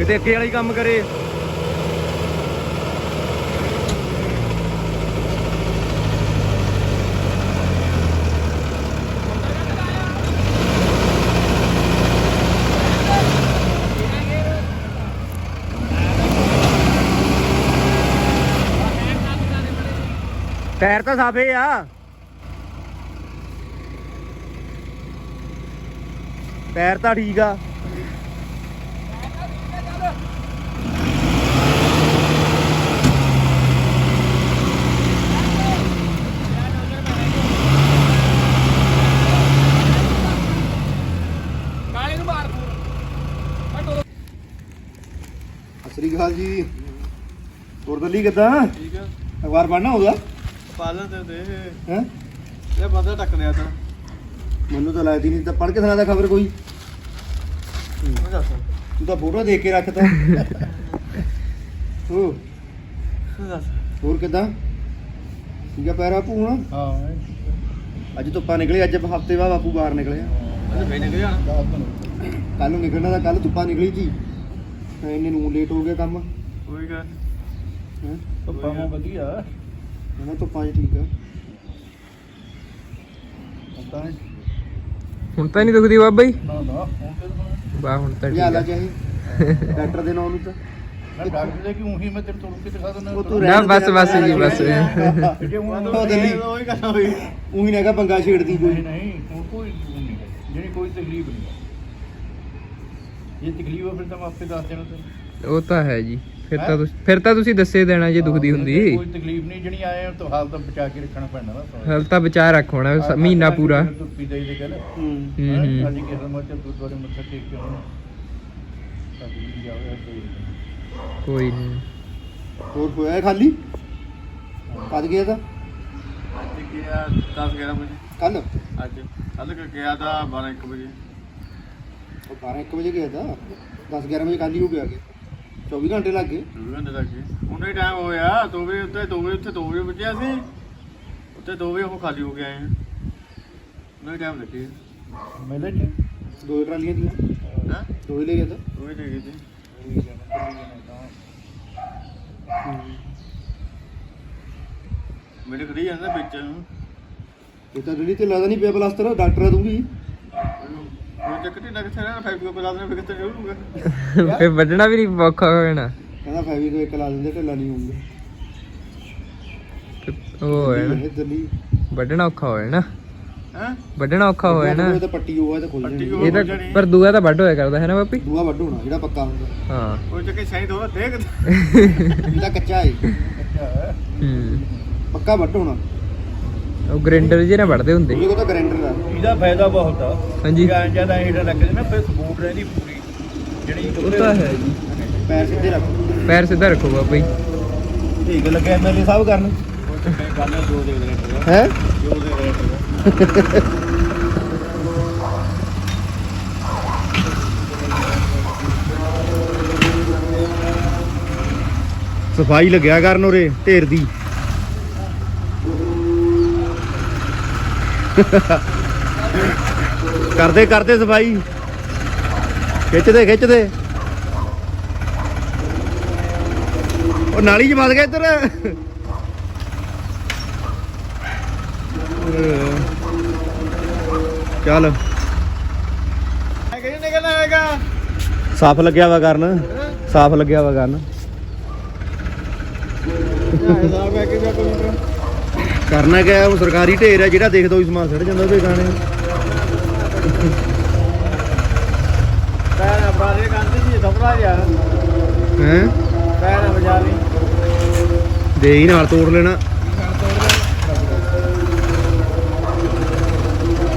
ਕਿਤੇ ਅੱਗੇ ਵਾਲੀ ਕੰਮ ਕਰੇ। ਟਾਇਰ ਤਾਂ ਸਾਫੇ ਆ। ਟਾਇਰ ਤਾਂ ਠੀਕ ਆ। ਅਕਾਲ ਜੀ। ਹੋਰ ਦੱਲੀ ਕਿੱਦਾਂ? ਠੀਕ ਆ। ਅਖਬਾਰ ਪੜਨਾ ਹੋਗਾ ਪਾਲਣ ਤੇ ਦੇ ਹੈ? ਇਹ ਬੰਦਾ ਟੱਕ ਲਿਆ ਤਾਂ। ਮੈਨੂੰ ਤਾਂ ਲੱਗਦੀ ਨਹੀਂ ਤਾਂ ਪੜ ਕੇ ਸੁਣਾਦਾ ਖਬਰ ਕੋਈ? ਮੈਂ ਦੱਸ। ਤੂੰ ਤਾਂ ਫੋਟੋ ਦੇਖ ਕੇ ਰੱਖਤਾ ਹੋ। ਤੂੰ ਦੱਸ। ਹੋਰ ਕਿੱਦਾਂ? ਠੀਕ ਆ ਪੈਰਾ ਭੂ ਹੁਣ ਹਾਂ। ਅੱਜ ਧੁੱਪਾਂ ਨਿਕਲੀ ਅੱਜ ਹਫ਼ਤੇ ਬਾਅਦ ਬਾਪੂ ਬਾਹਰ ਨਿਕਲਿਆ ਫੇਰ ਨਿਕਲ ਜਾਣਾ। ਕੱਲ ਨੂੰ ਨਿਕਲਣਾ ਤਾਂ ਕੱਲ ਧੁੱਪਾਂ ਨਿਕਲੀ ਜੀ ਇੰਨੇ ਨੂੰ ਲੇਟ ਹੋ ਗਿਆ ਕੰਮ। ਕੋਈ ਗੱਲ ਹੈ? ਪੱਪਾ ਵਧੀਆ। ਉਹਨਾਂ ਧੁੱਪਾਂ 'ਚ ਠੀਕ ਆ। ਹੁਣ ਤਾਂ ਨਹੀਂ ਦੁਖਦੀ ਬਾਬਾ ਜੀ? ਨਾ ਨਾ ਹੁਣ ਤੇ ਬਾ ਹੁਣ ਤਾਂ ਇਹ ਠੀਕ ਹਾਲਾ ਆ। ਚਾਹੀ ਡਾਕਟਰ ਦੇ ਨਾਂ ਨੂੰ ਤਾਂ। ਮੈਂ ਡਾਕਟਰ ਦੇ ਕਿ ਉਹੀ ਮੈਂ ਤੇਰੇ ਤੋਂ ਰੁਕ ਦਿਖਾ ਦਿੰਦਾ। ਉਹ ਤੂੰ ਨਾ, ਬਸ, ਬਸ ਜੀ, ਬਸ। ਜੇ ਉਹ ਦਿੱਲੀ। ਉਹੀ ਗੱਲ ਹੋਈ। ਉਹੀ ਨਾ ਕਾ ਪੰਗਾ ਛੇੜਦੀ ਕੋਈ। ਨਹੀਂ ਕੋਈ ਨਹੀਂ ਹੈ ਜਿਹੜੀ ਕੋਈ ਤਕਲੀਫ ਨਹੀਂ ਹੈ। ਜੇ ਤਕਲੀਫ ਹੋ ਫਿਰ ਤਾਂ ਮੈਂ ਆਪੇ ਦੱਸ ਦੇਣਾ ਤੈਨੂੰ ਉਹ ਤਾਂ ਹੈ ਜੀ। ਫਿਰ ਤਾਂ ਤੁਸੀਂ ਫਿਰ ਤਾਂ ਤੁਸੀਂ ਦੱਸੇ ਦੇਣਾ ਜੇ ਦੁਖਦੀ ਹੁੰਦੀ। ਕੋਈ ਤਕਲੀਫ ਨਹੀਂ ਜਿਹੜੀ ਆਏ ਆ ਤਾਂ ਹਾਲ ਤਾਂ ਬਚਾ ਕੇ ਰੱਖਣਾ ਪੈਣਾ ਨਾ ਹਲ ਤਾਂ ਬਚਾ ਰੱਖੋ ਨਾ ਸ- ਮਹੀਨਾ ਪੂਰਾ। ਤੁਰਪੀ ਦੇ ਦੇ ਗੱਲ। ਹੂੰ। ਹੂੰ? ਹੂੰ ਅੱਜ ਕਿਸੇ ਮੱਚ ਗੁਰਦੁਆਰੇ ਮੱਥਾ ਟੇਕ ਕੇ ਆਉਣਾ। ਸਾਡੀ ਵੀ ਜਾਵੇ ਕੋਈ ਕੋਈ ਨਹੀਂ ਹੋਰ ਹੋਇਆ ਹੈ ਖਾਲੀ? ਕਦ ਗਿਆ ਤਾਂ? ਅੱਜ ਗਿਆ 10 11 ਵਜੇ। ਕੱਲ ਅੱਜ। ਕੱਲ ਗਿਆ ਤਾਂ 12 1 ਵਜੇ। ਉਹ 12 1 ਵਜੇ ਗਿਆ ਤਾਂ 10 11 ਵਜੇ ਕੱਲ ਹੀ ਹੋ ਗਿਆ ਗਿਆ 24 ਘੰਟੇ ਲੱਗ ਗਏ। 2 ਘੰਟੇ ਲੱਗ ਗਏ। ਉਹਨੇ ਟਾਈਮ ਹੋਇਆ 2 ਵਜੇ ਉੱਤੇ 2 ਵਜੇ ਉੱਥੇ 2 ਵਜੇ ਵੱਜਿਆ ਸੀ। ਉੱਤੇ 2 ਵਜੇ ਉਹ ਖਾਲੀ ਹੋ ਕੇ ਆਏ ਉਹਨੇ ਟਾਈਮ ਲੱਗੇ ਮਿਲੇ ਜੀ ਦੋ ਟਰਾਲੀਆਂ ਦੀਆਂ। ਹਾਂ? ਦੋ ਹੀ ਲੈ ਗਿਆ ਤਾਂ। ਉਹ ਵੀ ਲੈ ਗਏ ਸੀ। ਮੇਰੇ ਖੜੀ ਜਾਂਦਾ ਵਿੱਚ ਇਹ ਤਾਂ ਜਿਹੜੀ ਤੇ ਲੱਗਦਾ ਨਹੀਂ ਪਿਆ ਪਲਾਸਟਰ ਡਾਕਟਰ ਆ ਦੂੰਗੀ ਕੋਈ ਚੱਕਰ ਨਹੀਂ ਲੱਗਦਾ ਨਾ ਫਾਈਵ ਕੋ ਬਲਾ ਦੇਣਾ ਫਿਰ ਕਿੱਥੇ ਜਾਊਗਾ ਫਿਰ ਵੱਢਣਾ ਵੀ ਨਹੀਂ ਔਖਾ ਹੋ ਜਾਣਾ ਕਹਿੰਦਾ ਫੈਵੀ ਤੋਂ ਇੱਕ ਲਾ ਦਿੰਦੇ ਢਿੱਲਾ ਨਹੀਂ ਹੁੰਦਾ ਉਹ ਹੈ ਨਾ। ਵੱਢਣਾ ਔਖਾ ਹੋ? ਵੱਢਣਾ ਔਖਾ ਹੋ ਜਾਣਾ ਇਹ ਤਾਂ ਪੱਟੀ ਹੋਆ ਤਾਂ ਖੁੱਲ ਜਾਣੀ। ਇਹ ਤਾਂ ਪਰ ਦੂਆ ਤਾਂ ਵੱਢ ਹੋਇਆ ਕਰਦਾ ਹੈ ਨਾ ਬਾਪੀ? ਦੂਆ ਵੱਢ ਹੋਣਾ ਜਿਹੜਾ ਪੱਕਾ ਹੁੰਦਾ। ਹਾਂ। ਕੋਈ ਚੱਕਰ ਸ਼ਾਇਦ ਹੋਣਾ ਦੇਖ। ਇਹ ਤਾਂ ਕੱਚਾ ਹੈ ਹੂੰ। ਪੱਕਾ ਵੱਢ ਹੋਣਾ। ਉਹ ਗ੍ਰੈਂਡਰ ਜਿਹੇ ਨਾਲ ਵੱਢਦੇ ਹੁੰਦੇ। ਕੋਲ ਤਾਂ ਗ੍ਰੈਂਡਰ ਆ। ਇਹਦਾ ਫਾਇਦਾ ਬਹੁਤ ਆ। ਹਾਂਜੀ। ਜਾਂ ਜ਼ਿਆਦਾ ਹੀਟਰ ਲੱਗਦੇ ਨਾ ਫਿਰ ਸਪੋਰਟ ਰਹਿੰਦੀ ਪੂਰੀ। ਜਿਹੜੀ ਉਹ ਤਾਂ ਹੈ ਜੀ। ਪੈਰ ਸਿੱਧੇ ਰੱਖ। ਪੈਰ ਸਿੱਧਾ ਰੱਖੋ ਬਾਬਾ ਜੀ। ਠੀਕ ਲੱਗੇ ਐਮਐਲਏ ਸਾਹਿਬ ਕਰਨ। ਹੈ? ਸਫ਼ਾਈ ਲੱਗਿਆ ਕਰਨ ਉਰੇ ਢੇਰ ਦੀ। ਕਰਦੇ ਕਰਦੇ ਸਫ਼ਾਈ। ਖਿੱਚਦੇ ਖਿੱਚਦੇ। ਉਹ ਨਾਲੀ ਚ ਵੱਜ ਗਿਆ ਇੱਧਰ। ਚੱਲ। ਕਿਹਨੇ ਸਾਫ਼ ਲੱਗਿਆ ਵਾ ਕਰਨ। ਸਾਫ਼ ਲੱਗਿਆ ਵਾ ਕਰਨ। ਹਿਸਾਬ ਹੈ ਕਿ ਜਾਂ ਕੋਈ ਕਰਨਾ ਕਿਆ ਉਹ ਸਰਕਾਰੀ ਢੇਰ ਹੈ ਜਿਹੜਾ ਦੇਖਦਾ ਉਹ ਸਮਾਨ ਸੜ ਜਾਂਦਾ ਉਹਦੇ ਗਾਣੇ। ਪੈਰ ਬਾਰੇ ਕੰਦੇ ਜੀ ਦਬਰਾ ਜਾ ਹੈ? ਪੈਰ ਵਜਾ ਲਈ ਦੇ ਹੀ ਨਾਲ ਤੋੜ ਲੈਣਾ।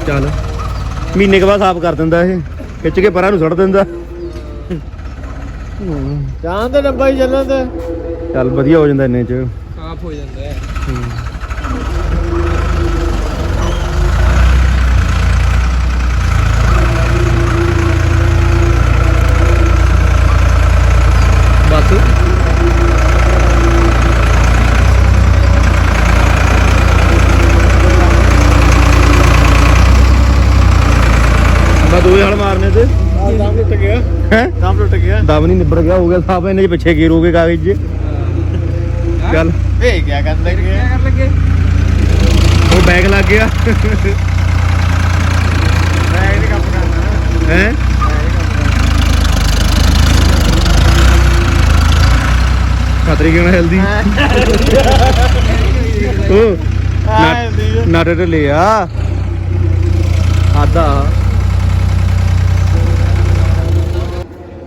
ਚੱਲ। ਮਹੀਨੇ ਕੇ ਬਾਅਦ ਸਾਫ਼ ਕਰ ਦਿੰਦਾ ਇਹ। ਖਿੱਚ ਕੇ ਪਰਾਂ ਨੂੰ ਸੁੱਟ ਦਿੰਦਾ। ਜਾਂ ਤੇ ਡੱਬਾ ਹੀ ਚੱਲਣ ਤੇ ਚੱਲ ਵਧੀਆ ਹੋ ਜਾਂਦਾ ਇੰਨੇ ਚ। ਸਾਫ਼ ਹੋ ਜਾਂਦਾ ਹੈ ਬਸ ਬਾ ਦੋਏ ਹਲ ਮਾਰਨੇ ਤੇ ਦਮ ਟੁੱਟ ਗਿਆ ਹੈ ਦਮ ਦਮ ਨਹੀਂ ਨਿਬੜ ਗਿਆ ਹੋ ਗਿਆ ਸਾਫ਼ ਇਹਨੇ ਪਿੱਛੇ ਗੇਰ ਹੋ ਗਏ ਕਾਗਜ਼। 'ਚ ਚੱਲ। ਏ ਕੀ ਕਰਨ ਲੱਗੇ? ਕਰ ਲੱਗੇ? ਉਹ ਬੈਗ ਲੱਗ ਗਿਆ। ਮੈਂ ਇਹ ਕੰਮ ਕਰਨਾ ਹੈ? ਖਤਰੇ ਕਿਉਂ ਹੈਲਦੀ ਉਹ ਨਾਟੇ ਤੇ ਲਿਆ। ਆਦਾ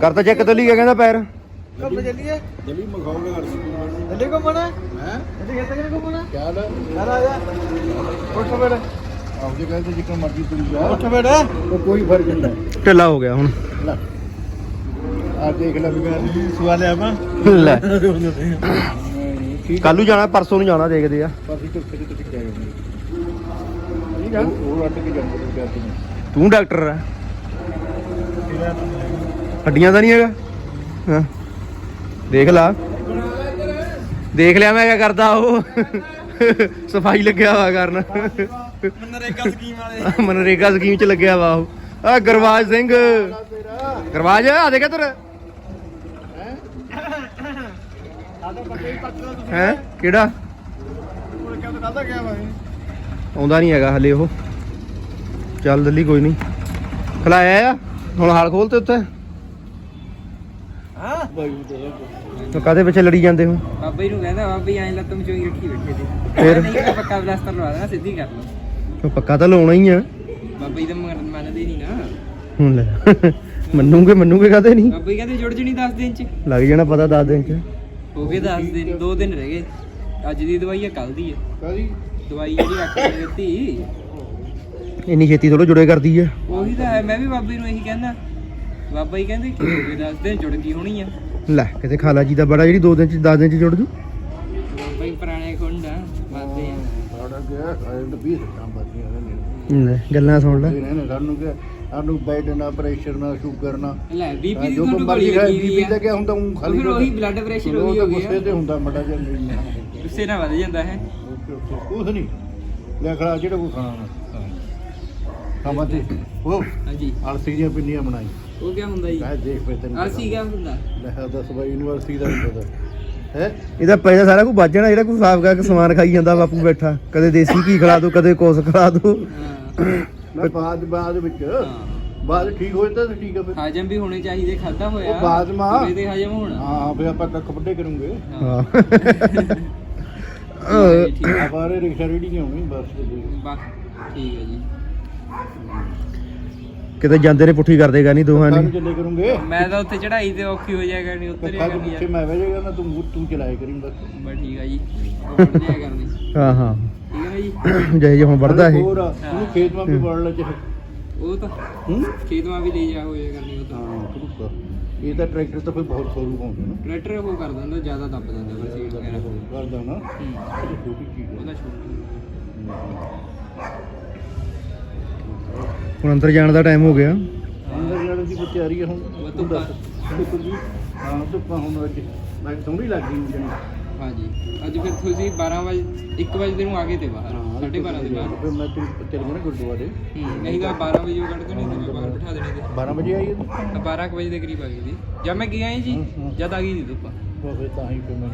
ਕਰਤਾ ਚੈੱਕ ਤਲੀ ਗਿਆ ਕਹਿੰਦਾ ਪੈਰ। ਕੰਮ ਚੱਲੀਏ? ਜਲੀ ਕਰ ਹੈ? ਚੱਲੀ ਖੇਤ ਕਿਹਨੇ ਕੋ ਮਣਾ ਕਿਆ ਲੈ ਚੱਲ ਆ ਜਾ। ਉੱਠ ਕਹਿੰਦੇ ਜਿੱਕਣ ਮਰਜ਼ੀ ਤੁਰੀ ਜਾ। ਉੱਠ ਉਹ ਕੋਈ ਫ਼ਰਕ ਨਹੀਂ। ਢਿੱਲਾ ਹੋ ਗਿਆ ਹੁਣ। ਲੈ। ਆ ਦੇਖ ਲੈ ਵੀ ਸਵਾਲ ਆ ਆਪਾਂ? ਲੈ। ਕੱਲ ਨੂੰ ਜਾਣਾ ਪਰਸੋਂ ਨੂੰ ਜਾਣਾ ਦੇਖਦੇ ਆ। ਪਰਸੋਂ ਤੇ ਟਿਕ ਜਾਏਗਾ ਠੀਕ ਆ। ਉਹ ਰੱਟ ਕੇ ਜਾਂਦਾ ਤੂੰ ਡਾਕਟਰ ਆ। ਹੱਡੀਆਂ ਤਾਂ ਨਹੀਂ ਹੈਗਾ? ਹਾਂ। ਦੇਖ ਲਾ। ਦੇਖ ਲਿਆ ਮੈਂ ਕਿਆ ਕਰਦਾ ਉਹ। ਸਫ਼ਾਈ ਲੱਗਿਆ ਵਾ ਕਰਨ। ਮਨਰੇਗਾ ਸਕੀਮ ਵਾਲੇ। ਮਨਰੇਗਾ ਸਕੀਮ ਚ ਲੱਗਿਆ ਵਾ ਉਹ। ਆ ਗੁਰਵਾਜ ਸਿੰਘ। ਗੁਰਵਾਜ ਆ ਦੇਖ ਤੇਰਾ ਹੈ? ਕਿਹੜਾ? ਆਉਂਦਾ ਨਹੀਂ ਹੈਗਾ ਹਲੇ ਉਹ। ਚੱਲ ਦਿੱਲੀ ਕੋਈ ਨਹੀਂ। ਖਲਾਇਆ ਆ। ਹੁਣ ਹਾਲ ਖੋਲ ਤੇ ਉੱਤੇ ਹਾਂ? ਤੂੰ ਕਾਦੇ ਪਿੱਛੇ ਲੜੀ ਜਾਂਦੇ ਹੋ? ਬਾਬਾ ਜੀ ਨੂੰ ਕਹਿੰਦਾ ਬਾਬਾ ਜੀ ਐਂ ਲੱਤ ਮਚੋਈ ਰੱਖੀ ਬੈਠੇ ਤੇ ਫਿਰ? ਨਹੀਂ ਤਾਂ ਪੱਕਾ ਪਲਾਸਟਰ ਲਵਾ ਦੇਣਾ ਸਿੱਧੀ ਕਰ ਲਓ ਉਹ ਪੱਕਾ ਤਾਂ ਲਾਉਣਾ ਹੀ ਆ। ਬਾਬਾ ਜੀ ਤਾਂ ਮਗਰ ਮੰਨਦੇ ਨਹੀਂ ਨਾ। ਹੁਣ ਲੈ। ਮੰਨੂਗੇ ਮੰਨੂਗੇ ਕਾਦੇ ਨਹੀਂ? ਬਾਬਾ ਜੀ ਕਹਿੰਦੇ ਜੁੜ ਜਣੀ 10 ਦਿਨ ਚ। ਲੱਗ ਜਾਣਾ ਪਤਾ 10 ਦਿਨ ਚ। ਹੋ ਗਏ 10 ਦਿਨ 2 ਦਿਨ ਰਹਿ ਗਏ। ਅੱਜ ਦੀ ਦਵਾਈ ਆ ਕੱਲ ਦੀ ਆ। ਕਾਦੀ ਦਵਾਈ ਜਿਹੜੀ ਰੱਖ ਕੇ ਦਿੱਤੀ। ਇੰਨੀ ਛੇਤੀ ਥੋੜਾ ਜੁੜੇ ਕਰਦੀ ਆ। ਉਹੀ ਤਾਂ ਹੈ ਮੈਂ ਵੀ ਬਾਬਾ ਨੂੰ ਇਹੀ ਕਹਿੰਦਾ। ਬਾਬਾ ਜੀ ਕਹਿੰਦੇ ਕੀ ਹੋ ਗਏ 10 ਦਿਨ ਜੁੜ ਗਈ ਹੋਣੀ ਆ। ਲੈ ਕਿਤੇ ਖਾਲਾ ਜੀ ਦਾ ਬੜਾ ਜਿਹੜੀ 2 ਦਿਨ ਚ 10 ਦਿਨ ਚ ਜੁੜ ਜੂ। ਬਾਬਾ ਜੀ ਪੁਰਾਣੇ ਖੁੰਡ ਆ ਬਾਬੇ ਆ। ਸਾਡਾ ਗਿਆ ਐਂਡ 20 ਕੰਮ ਬਾਤੀਆਂ ਨੇ ਲੈ ਗੱਲਾਂ ਸੁਣ ਲੈ। ਇਹ ਨੇ ਸਾਨੂੰ ਕਿ ਸਾਨੂੰ ਬੈਡ ਨਾ ਪ੍ਰੈਸ਼ਰ ਨਾ ਸ਼ੂਗਰ ਨਾ ਲੈ ਬੀਪੀ ਦੀ ਜੋ ਤੁਹਾਨੂੰ ਬਿਮਾਰੀ ਗੋਲੀ ਹੈ ਲੱਗੀ ਬੀਪੀ ਹੋਈ ਦਾ ਆ। ਕੀ ਹੁੰਦਾ ਉਹ ਖਾਲੀ ਫਿਰ ਉਹੀ ਬਲੱਡ ਪ੍ਰੈਸ਼ਰ ਉਹ ਉਹੀ ਤਾਂ ਹੋ ਗੁੱਸੇ ਗਿਆ ਤੇ ਹੁੰਦਾ ਮੜਾ ਜਿਹਾ ਨਹੀਂ ਗੁੱਸੇ ਨਾਲ ਵੱਧ ਜਾਂਦਾ ਹੈ। ਕੁਛ ਨਹੀਂ। ਲੈ ਖੜਾ ਜਿਹੜਾ ਕੋ ਖਾਣਾ ਨਾ ਖਾਵਾ ਤੇ ਉਹ ਹਾਂਜੀ। ਅਲਸੀ ਦੀਆਂ ਪਿੰਨੀਆਂ ਬਣਾਈ। ਉਹ ਕੀ ਹੁੰਦਾ ਜੀ? ਕਹੇ ਦੇਖ ਪੇ ਤੈਨੂੰ ਆਰਸੀ ਕੀ ਹੁੰਦਾ? ਲੈ ਦੱਸ ਬਾਈ ਯੂਨੀਵਰਸਿਟੀ ਦਾ ਨਹੀਂ ਪਤਾ ਹੈ? ਇਹਦਾ ਪੈਸਾ ਸਾਰਾ ਕੁਝ ਬਚਣਾ ਜਿਹੜਾ ਕੋਈ ਸਾਫ਼ ਕਰਕੇ ਸਮਾਨ ਖਾਈ ਜਾਂਦਾ ਬਾਪੂ ਬੈਠਾ। ਕਦੇ ਦੇਸੀ ਘੀ ਖਿਲਾ ਦੋ ਕਦੇ ਕੁਸ ਖਿਲਾ ਦੋ। ਹਾਂ। ਮੈਂ ਬਾਅਦ ਬਾਅਦ ਵਿੱਚ। ਹਾਂ। ਬਾਅਦ ਠੀਕ ਹੋਏ ਤਾਂ ਠੀਕ ਆ ਫਿਰ। ਹਾਜਮ ਵੀ ਹੋਣੇ ਚਾਹੀਦੇ ਖਾਦਾ ਹੋਇਆ ਉਹ ਬਾਅਦ ਮਾ। ਪੂਰੇ ਦੇ ਹਾਜਮ ਹੋਣਾ। ਹਾਂ ਫਿਰ ਆਪਾਂ ਕੱਖ ਵੱਡੇ ਕਰੂੰਗੇ। ਹਾਂ। ਹਾਂ। ਠੀਕ ਹੈ ਆਪਾਰੇ ਰਿਕਸ਼ਾ ਰੇੜੀ ਬਸ। ਤੇ ਬਸ ਠੀਕ ਹੈ ਜੀ। ਕਿਤੇ ਜਾਂਦੇ ਨੇ ਪੁੱਠੀ ਕਰ ਦੇਗਾ ਨਹੀਂ ਦੋਹਾਂ ਨੇ? ਨੂੰ ਚੱਲੇ ਕਰੂੰਗੇ। ਮੈਂ ਤਾਂ ਉੱਥੇ ਚੜਾਈ ਤੇ ਔਖੀ ਹੋ ਜਾਏਗਾ ਨਹੀਂ ਉੱਤਰ ਕੱਖਾਂ ਜਾਏਗਾ ਦੇ ਨਹੀਂ ਪਿੱਛੇ ਮੈਂ ਬਹਿ ਜਾਏਗਾ ਨਾ ਤੂੰ ਤੂੰ ਚਲਾਏ ਕਰੀਂ ਬਸ। ਬਸ ਠੀਕ ਹੈ ਜੀ। ਵੜ ਜਾਇਆ ਕਰਨੀ? ਹਾਂ ਹਾਂ। ਠੀਕ ਹੈ ਨਾ ਜੀ ਜਿਹੇ ਜਿਹੇ ਹੁਣ ਵੜਦਾ ਇਹ। ਹੋਰ ਆ, ਉਹਨੂੰ ਖੇਤ ਮਾ ਵੀ ਵੜ ਲੈ ਚਾਹੇ। ਉਹ ਤਾਂ ਹੂੰ? ਖੇਤਵਾ ਵੀ ਲੈ ਜਾ ਹੋ ਜਾਇਆ ਕਰਨੀ ਉਹ ਤਾਂ। ਹਾਂ ਕਰੂਗਾ ਇਹ ਤਾਂ ਟਰੈਕਟਰ ਤਾਂ ਫਿਰ ਬਹੁਤ ਸੋਰੂ ਪਾਉਂਦਾ ਨਾ। ਟਰੈਕਟਰ ਉਹ ਕਰ ਦਿੰਦਾ ਜ਼ਿਆਦਾ ਦੱਬ ਦਿੰਦਾ ਫਿਰ ਸੀਟ ਵਗੈਰਾ। ਕਰਦਾ ਨਾ ਹੂੰ। ਇਹ ਛੋਟੀ ਚੀਜ਼ ਉਹਦਾ ਹੈ। ਛੋਟੀ ਹੁਣ ਅੰਦਰ ਜਾਣ ਦਾ ਟਾਈਮ ਹੋ ਗਿਆ। ਅੰਦਰ ਜਾਣ ਦੀ ਕੋਈ ਤਿਆਰੀ ਹੈ ਹੁਣ? ਤੂੰ। ਦੱਸ। ਹਾਂ ਧੁੱਪਾਂ ਹੁਣ ਅੱਜ। ਮੈਂ ਸੋਹਣੀ ਲੱਗ ਗਈ ਜਣੀ। ਹਾਂਜੀ। ਅੱਜ ਫਿਰ ਤੁਸੀਂ 12 ਵਜੇ 1 ਵਜੇ ਦੇ ਨੂੰ ਆ ਗਏ ਤੇ ਬਾਹਰ। 12:30 ਦੇ ਬਾਹਰ। ਫਿਰ ਮੈਂ ਤੇਰੀ ਚੱਲ ਗਿਆ ਨਾ ਗੁਰਦੁਆਰੇ। ਨਹੀਂ ਤਾਂ 12 ਵਜੇ ਉਹ ਕੱਢ ਕੇ ਨਹੀਂ ਤੇ ਬਾਹਰ ਬਿਠਾ ਦੇਣੇ ਤੇ 12 ਵਜੇ ਆਈ ਹੈ ਤਾਂ? 12 ਕੁ ਵਜੇ ਦੇ ਕਰੀਬ ਆ ਗਈ ਸੀ। ਜਦ ਮੈਂ ਗਿਆ ਜੀ। ਜਦ ਆ ਗਈ ਸੀ ਧੁੱਪ। ਫਿਰ ਤਾਂ ਹੀ ਫਿਰ ਮੈਂ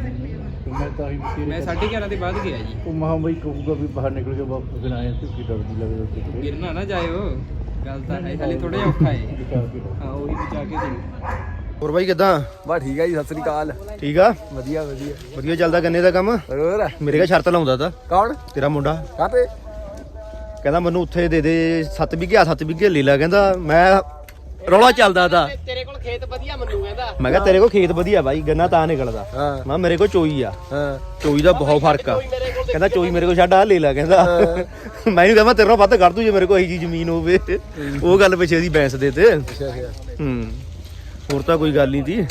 ਮੈਂ ਤਾਂ ਹੀ ਮੈਂ 11:30 ਦੇ ਬਾਅਦ ਗਿਆ ਜੀ। ਉਹ ਮਹਾਂ ਬਈ ਕਹੂਗਾ ਵੀ ਬਾਹਰ ਨਿਕਲ ਕੇ ਵਾਪਸ ਫਿਰ ਆਏ ਤੇ ਕੀ ਡਰਦੀ ਲੱਗਦਾ ਤੇ। ਗਿਰਨਾ ਨਾ ਜਾਇਓ। ਗੱਲ ਤਾਂ ਹੈ ਹਾਲੇ ਥੋੜਾ ਜਿਹਾ ਔਖਾ ਹੈ। ਹਾਂ ਉਹੀ ਬਚਾ ਕੇ ਦੇ ਹੋਰ ਬਾਈ ਕਿਦਾਂ? ਬਾ ਠੀਕ ਹੈ ਜੀ ਸਤਿ ਸ੍ਰੀ ਅਕਾਲ। ਠੀਕ ਆ? ਵਧੀਆ ਵਧੀਆ। ਵਧੀਆ ਚੱਲਦਾ ਗੰਨੇ ਦਾ ਕੰਮ? ਹੋਰ? ਮੇਰੇ ਕਾ ਸ਼ਰਤ ਲਾਉਂਦਾ ਤਾ। ਕੌਣ? ਤੇਰਾ ਮੁੰਡਾ। ਕਾਤੇ ਕਹਿੰਦਾ ਮੈਨੂੰ ਉੱਥੇ ਦੇ ਦੇ 7 ਵਿਗੇ ਆ 7 ਵਿਗੇ ਲੈ ਲੈ ਕਹਿੰਦਾ ਮੈਂ ਰੌਲਾ ਚੱਲਦਾ ਤਾ। ਤੇਰੇ ਕੋਲ ਖੇਤ ਵਧੀਆ ਮੰਨੂ ਕਹਿੰਦਾ। ਮੈਂ ਕਿਹਾ ਤੇਰੇ ਕੋਲ ਖੇਤ ਵਧੀਆ ਬਾਈ ਗੰਨਾ ਤਾਂ ਨਿਕਲਦਾ। ਹਾਂ। ਮੈਂ ਕਿਹਾ ਮੇਰੇ ਕੋਲ ਚੋਈ ਆ। ਹਾਂ ਚੋਈ ਦਾ ਬਹੁਤ ਫ਼ਰਕ ਆ। ਕਹਿੰਦਾ ਚੋਈ ਮੇਰੇ ਕੋਲ ਛੱਡ ਆ ਲੈ ਲੈ ਕਹਿੰਦਾ। ਮੈਨੂੰ ਕਹਿੰਦਾ ਤੇਰੇ ਨਾਲ ਵੱਧ ਕਰ ਦੂ ਜੇ ਮੇਰੇ ਕੋਲ ਇਹੀ ਜੀ ਜ਼ਮੀਨ ਹੋਵੇ। ਉਹ ਗੱਲ ਪਿੱਛੇ ਦੀ ਬੈਂਸ ਦੇ ਤੇ। ਅੱਛਾ ਅੱਛਾ। ਹੂੰ। ਹੋਰ ਤਾਂ ਕੋਈ ਗੱਲ ਨਹੀਂ ਤੀ।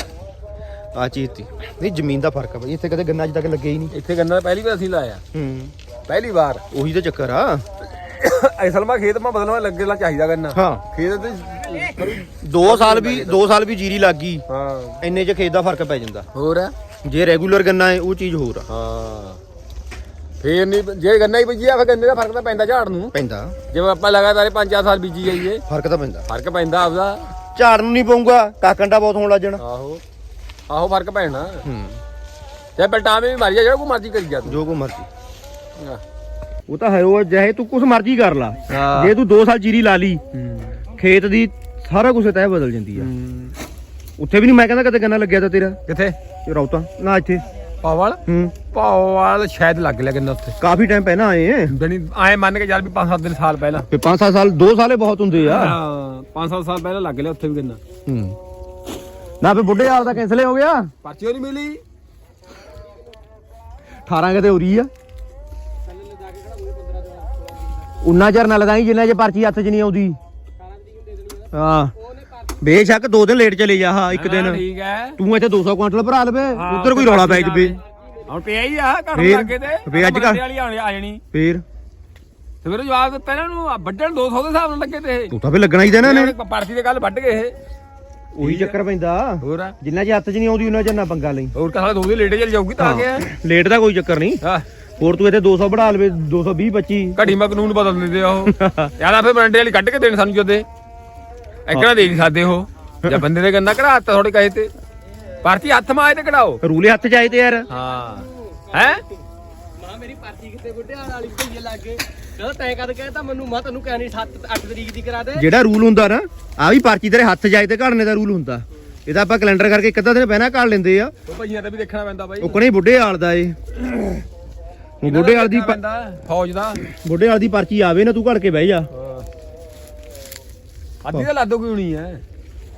ਆ ਚੀਜ਼ ਤੀ। ਨਹੀਂ ਜ਼ਮੀਨ ਦਾ ਫ਼ਰਕ ਆ ਬਾਈ। ਇੱਥੇ ਕਦੇ ਗੰਨਾ ਅੱਜ ਤੱਕ ਲੱਗਿਆ ਹੀ ਨਹੀਂ। ਇੱਥੇ ਗੰਨਾ ਪਹਿਲੀ ਵਾਰ ਅਸੀਂ ਲਾਇਆ। ਹੂੰ। ਪਹਿਲੀ ਵਾਰ। ਉਹੀ ਤਾਂ ਚੱਕਰ ਆ। ਅਸਲ ਮਾ ਖੇਤ ਮਾ ਬਦਲਵਾ ਲੱਗੇਲਾ ਚਾਹੀਦਾ ਗੰਨਾ। ਹਾਂ। ਖੇਤ ਤੇ 2 ਸਾਲ ਵੀ 2 ਸਾਲ ਵੀ ਜੀਰੀ ਲੱਗ ਗਈ। ਹਾਂ। ਇੰਨੇ ਚ ਖੇਤ ਦਾ ਫ਼ਰਕ ਪੈ ਜਾਂਦਾ। ਹੋਰ ਆ ਜੇ ਰੈਗੂਲਰ ਗੰਨਾ ਹੈ ਉਹ ਚੀਜ਼ ਹੋਰ ਆ। ਹਾਂ। ਫੇਰ ਨਹੀਂ ਜੇ ਗੰਨਾ ਹੀ ਬੀਜਿਆ ਫਿਰ ਗੰਨੇ ਦਾ ਫ਼ਰਕ ਤਾਂ ਪੈਂਦਾ ਝਾੜ ਨੂੰ। ਪੈਂਦਾ। ਜਿਵੇਂ ਆਪਾਂ ਲਗਾਤਾਰ 5-4 ਸਾਲ ਬੀਜੀ ਜਾਈਏ। ਫ਼ਰਕ ਤਾਂ ਪੈਂਦਾ। ਫ਼ਰਕ ਪੈਂਦਾ ਆਪਦਾ। ਝਾੜ ਨੂੰ ਨਹੀਂ ਪਊਗਾ ਕਾਕੰਡਾ ਬਹੁਤ ਹੋਣ ਲੱਗ ਜਾਣਾ। ਆਹੋ। ਆਹੋ ਫ਼ਰਕ ਪੈਣਾ। ਹੂੰ। ਜੇ ਬਲਟਾਵੇਂ ਵੀ ਮਰ ਜਾ ਜਿਹੜਾ ਕੋਈ ਮਰਜ਼ੀ ਕਰੀ ਜਾ। ਤੂੰ ਜੋ ਕੋ ਮਰਜ਼ੀ। ਉਹ ਤਾਂ ਹੈ ਉਹ ਜਿਹੇ ਤੂੰ ਕੁਛ ਮਰਜ਼ੀ ਕਰ ਲਾ। ਜੇ ਤੂੰ 2 ਸਾਲ ਜੀਰੀ ਲਾ ਲਈ ਖੇਤ ਦੀ ਸਾਰਾ ਕੁਝ ਤੈ ਬਦਲ ਜਾਂਦੀ ਆ। ਉੱਥੇ ਵੀ ਨਹੀਂ ਮੈਂ ਕਹਿੰਦਾ ਕਦੇ ਗੰਨਾ ਲੱਗਿਆ ਤਾਂ ਤੇਰਾ। ਕਿੱਥੇ? ਰੌਤਾ। ਨਾ ਇੱਥੇ। ਪਾਵਾਲ? ਹੂੰ। ਪਾਵਾਲ ਸ਼ਾਇਦ ਲੱਗ ਲਿਆ ਕਿੰਨਾ ਉੱਥੇ। ਕਾਫੀ ਟਾਈਮ ਪਹਿਲਾਂ ਆਏ ਐ ਜਣੀ ਐ ਮੰਨ ਕੇ ਚੱਲ ਵੀ 5-7 ਦਿਨ ਸਾਲ ਪਹਿਲਾਂ। ਫੇ 5-7 ਸਾਲ 2 ਸਾਲੇ ਬਹੁਤ ਹੁੰਦੇ ਆ। ਹਾਂ 5-7 ਸਾਲ ਪਹਿਲਾਂ ਲੱਗ ਲਿਆ ਉੱਥੇ ਵੀ ਕਿੰਨਾ। ਹੂੰ। ਨਾ ਫੇ ਬੁੱਢੇ ਹਾਲ ਦਾ ਕੈਨਸਲ ਹੋ ਗਿਆ। ਪਰਚੀ ਨਹੀਂ ਮਿਲੀ। 18 ਕਿਤੇ ਉਰੀ ਆ। ਉਨਾ ਚਿਰ ਨਾ ਲਗਾਈ ਜਿੰਨਾ ਜੇ ਪਰਚੀ ਹੱਥ 'ਚ ਨਹੀਂ ਆਉਂਦੀ। ਹਾਂ। ਬੇਸ਼ੱਕ ਦੋ ਦਿਨ ਲੇਟ ਚਲੇ ਜਾ ਹਾਂ ਇੱਕ ਦਿਨ। ਠੀਕ ਹੈ। ਤੂੰ ਇੱਥੇ 200 ਕੁਇੰਟਲ ਭਰਾ ਲਵੇ ਉਧਰ ਕੋਈ ਰੌਲਾ ਪੈ ਜਵੇ। ਹੁਣ ਪਿਆ ਹੀ ਆ ਘੜ ਫੇਰ? ਲੱਗੇ ਤੇ। ਫੇਰ ਅੱਜ ਬੰਦੇ ਵਾਲੀ ਆ ਜਾਣੀ ਫੇਰ? ਤੇ ਫਿਰ ਜਵਾਬ ਦਿੱਤਾ ਇਹਨਾਂ ਨੂੰ ਆ ਵੱਢਣ 200 ਦੇ ਹਿਸਾਬ ਨਾਲ ਲੱਗੇ ਤੇ ਤੂੰ ਤਾਂ ਫੇ ਲੱਗਣਾ ਹੀ ਦੇਣਾ ਨੇ। ਪਰਚੀ ਦੇ ਗੱਲ ਵੱਢ ਗਏ ਇਹ। ਉਹੀ ਚੱਕਰ ਪੈਂਦਾ। ਹੋਰ? ਆ ਜਿੰਨਾ ਜੇ ਹੱਥ 'ਚ ਨਹੀਂ ਆਉਂਦੀ ਉਹਨਾਂ ਚਿਰ ਨਾ ਪੰਗਾ ਲਈ। ਹੋਰ ਕਹਾਂ ਦੋ ਦੇ ਲੇਟੇ ਚਲ ਜਾਊਗੀ ਤਾਂ ਕਿ ਲੇਟ ਦਾ ਕੋਈ ਚੱਕਰ ਨਹੀਂ। ਹਾਂ। ਹੋਰ ਤੂੰ ਇੱਥੇ 200 ਵਧਾ ਲਵੇ 220 25 ਘੜੀ ਮਾ ਕਾਨੂੰਨ ਬਦਲ ਦਿੰਦੇ ਆ ਉਹ। ਯਾਰ ਫਿਰ ਮੰਡੇ ਵਾਲੀ ਕੱਢ ਕੇ ਦੇਣ ਸਾਨੂੰ ਜਦੇ। ਇੱਕਣਾ ਦੇ ਨਹੀਂ ਸਕਦੇ ਉਹ ਜਾਂ ਬੰਦੇ ਦੇ ਗੰਨਾ ਕਢਾਤਾ ਥੋੜੇ ਕਹੇ ਤੇ? ਪਰਚੀ ਹੱਥ ਮਾਏ ਤੇ ਕਢਾਓ। ਰੂਲੇ ਹੱਥ 'ਚ ਆਏ ਤੇ ਯਾਰ। ਹਾਂ। ਹੈ? ਮਾਂ ਮੇਰੀ ਪਾਰਟੀ ਕਿਤੇ ਬੁੱਢੇ ਵਾਲੀ ਭਈਏ ਲੱਗ। ਕਹਿੰਦਾ ਤੈਂ ਕਦ ਕਹਿਤਾ ਮੈਨੂੰ ਮਾਂ ਤੈਨੂੰ ਕਹਿਣੀ 7 8 ਤਰੀਕ ਦੀ ਕਰਾ ਦੇ। ਜਿਹੜਾ ਰੂਲ ਹੁੰਦਾ ਨਾ ਆ ਵੀ ਪਰਚੀ ਤੇਰੇ ਹੱਥ ਆਏ ਤੇ ਘੜਨੇ ਦਾ ਰੂਲ ਹੁੰਦਾ। ਇਹਦਾ ਆਪਾਂ ਕੈਲੰਡਰ ਕਰਕੇ ਇੱਕ ਅੱਧਾ ਦਿਨ ਪਹਿਲਾਂ ਘੜ ਲੈਂਦੇ ਆ। ਉਹ ਭਈਆਂ ਤੇ ਵੀ ਦੇਖਣਾ ਪੈਂਦਾ ਬਾਈ। ਉਹ ਕਣੇ ਬੁੱਢੇ ਹਾਲ ਦਾ ਏ। ਬੁੱਢੇ ਹਾਲ ਦੀ ਫੌਜ ਦਾ। ਬੁੱਢੇ ਹਾਲ ਦੀ ਪਰਚੀ ਆਵੇ ਨਾ ਤੂੰ ਘੜ ਕੇ ਬਹਿ ਜਾ। ਅੱਧੀ ਤਾਂ ਲੱਦੋ ਹੈ।